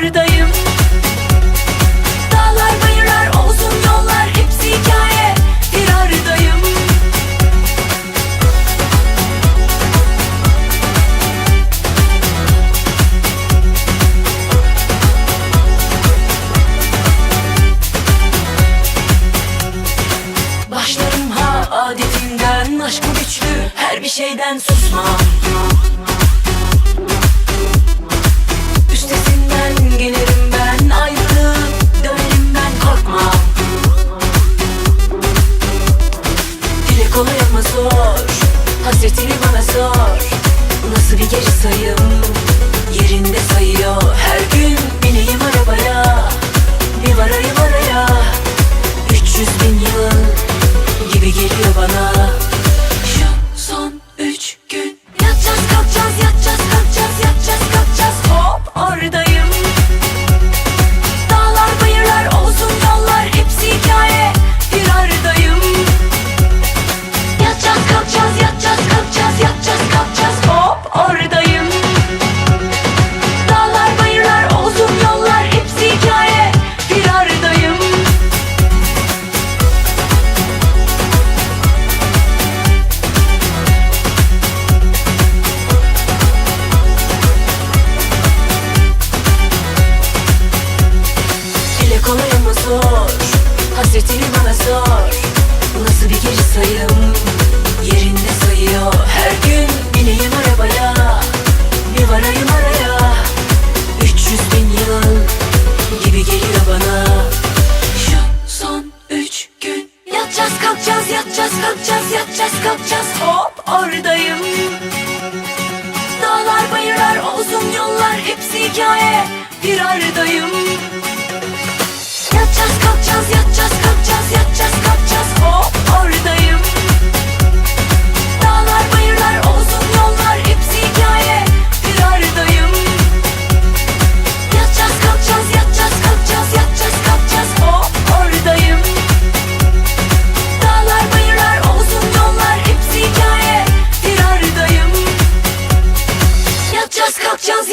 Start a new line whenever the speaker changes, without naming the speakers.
buradayım Dağlar bayırlar olsun yollar hepsi hikaye. Firardayım Başlarım ha adetinden aşkı güçlü her bir şeyden susma. zor. Hasretini bana sor. Nasıl bir geri sayım? Yerinde sayıyor. Her gün bineyim arabaya. Bir varayım araya. 300 bin yıl Gibi geliyor bana. kalkacağız, yatacağız, kalkacağız, yatacağız, kalkacağız. Hop oradayım. Dağlar, bayırlar, o uzun yollar hepsi hikaye. Bir aradayım. Yatacağız, kalkacağız, yatacağız.